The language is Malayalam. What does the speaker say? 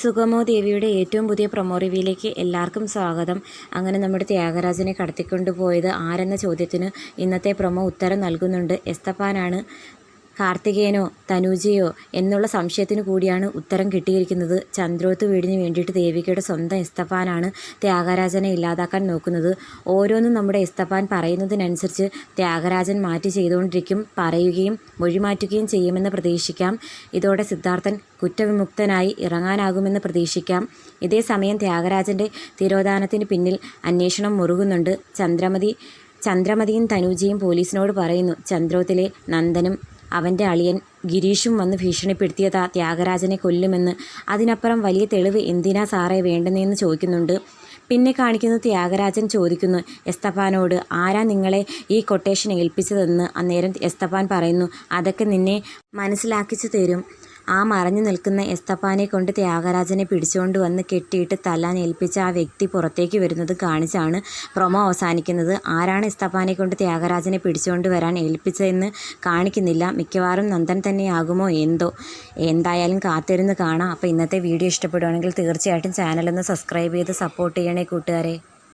സുഗമോ ദേവിയുടെ ഏറ്റവും പുതിയ പ്രൊമോ റിവ്യൂയിലേക്ക് എല്ലാവർക്കും സ്വാഗതം. അങ്ങനെ നമ്മുടെ ത്യാഗരാജനെ കടത്തിക്കൊണ്ടുപോയത് ആരെന്ന ചോദ്യത്തിന് ഇന്നത്തെ പ്രൊമോ ഉത്തരം നൽകുന്നുണ്ട് എസ്തപ്പാനാണ്. കാർത്തികേയനോ തനൂജയോ എന്നുള്ള സംശയത്തിന് കൂടിയാണ് ഉത്തരം കിട്ടിയിരിക്കുന്നത്. ചന്ദ്രോത്ത് വീടിന് വേണ്ടിയിട്ട് ദേവികയുടെ സ്വന്തം ഇസ്തഫാനാണ് ത്യാഗരാജനെ ഇല്ലാതാക്കാൻ നോക്കുന്നത്. ഓരോന്നും നമ്മുടെ എസ്തപ്പാൻ പറയുന്നതിനനുസരിച്ച് ത്യാഗരാജൻ മാറ്റി ചെയ്തുകൊണ്ടിരിക്കും പറയുകയും മൊഴിമാറ്റുകയും ചെയ്യുമെന്ന് പ്രതീക്ഷിക്കാം. ഇതോടെ സിദ്ധാർത്ഥൻ കുറ്റവിമുക്തനായി ഇറങ്ങാനാകുമെന്ന് പ്രതീക്ഷിക്കാം. ഇതേസമയം ത്യാഗരാജന്റെ തിരോധാനത്തിന് പിന്നിൽ അന്വേഷണം മുറുകുന്നുണ്ട്. ചന്ദ്രമതി ചന്ദ്രമതിയും തനൂജയും പോലീസിനോട് പറയുന്നു ചന്ദ്രോത്തിലെ നന്ദനും അവന്റെ അളിയൻ ഗിരീഷും വന്ന് ഭീഷണിപ്പെടുത്തിയതാ ത്യാഗരാജനെ കൊല്ലുമെന്ന്. അതിനപ്പുറം വലിയ തെളിവ് എന്തിനാ സാറേ വേണ്ടെന്നു ചോദിക്കുന്നുണ്ട്. പിന്നെ കാണിക്കുന്നത് ത്യാഗരാജൻ ചോദിക്കുന്നു എസ്തപ്പാനോട് ആരാ നിങ്ങളെ ഈ കൊട്ടേഷൻ ഏൽപ്പിച്ചതെന്ന്? അന്നേരം എസ്തപ്പാൻ പറയുന്നു അതൊക്കെ നിന്നെ മനസ്സിലാക്കിച്ചു തരും. ആ മറഞ്ഞു നിൽക്കുന്ന എസ്തപ്പാനെ കൊണ്ട് ത്യാഗരാജനെ പിടിച്ചുകൊണ്ട് വന്ന് കെട്ടിയിട്ട് തല്ലാൻ ഏൽപ്പിച്ച ആ വ്യക്തി പുറത്തേക്ക് വരുന്നത് കാണിച്ചാണ് പ്രൊമോ അവസാനിക്കുന്നത്. ആരാണ് എസ്തപ്പാനെ കൊണ്ട് ത്യാഗരാജനെ പിടിച്ചുകൊണ്ട് വരാൻ ഏൽപ്പിച്ചതെന്ന് കാണിക്കുന്നില്ല. മിക്കവാറും നന്ദൻ തന്നെയാകുമോ എന്തോ. എന്തായാലും കാത്തിരുന്ന് കാണാം. അപ്പോൾ ഇന്നത്തെ വീഡിയോ ഇഷ്ടപ്പെടുകയാണെങ്കിൽ തീർച്ചയായിട്ടും ചാനലൊന്ന് സബ്സ്ക്രൈബ് ചെയ്ത് സപ്പോർട്ട് ചെയ്യണേ കൂട്ടുകാരെ.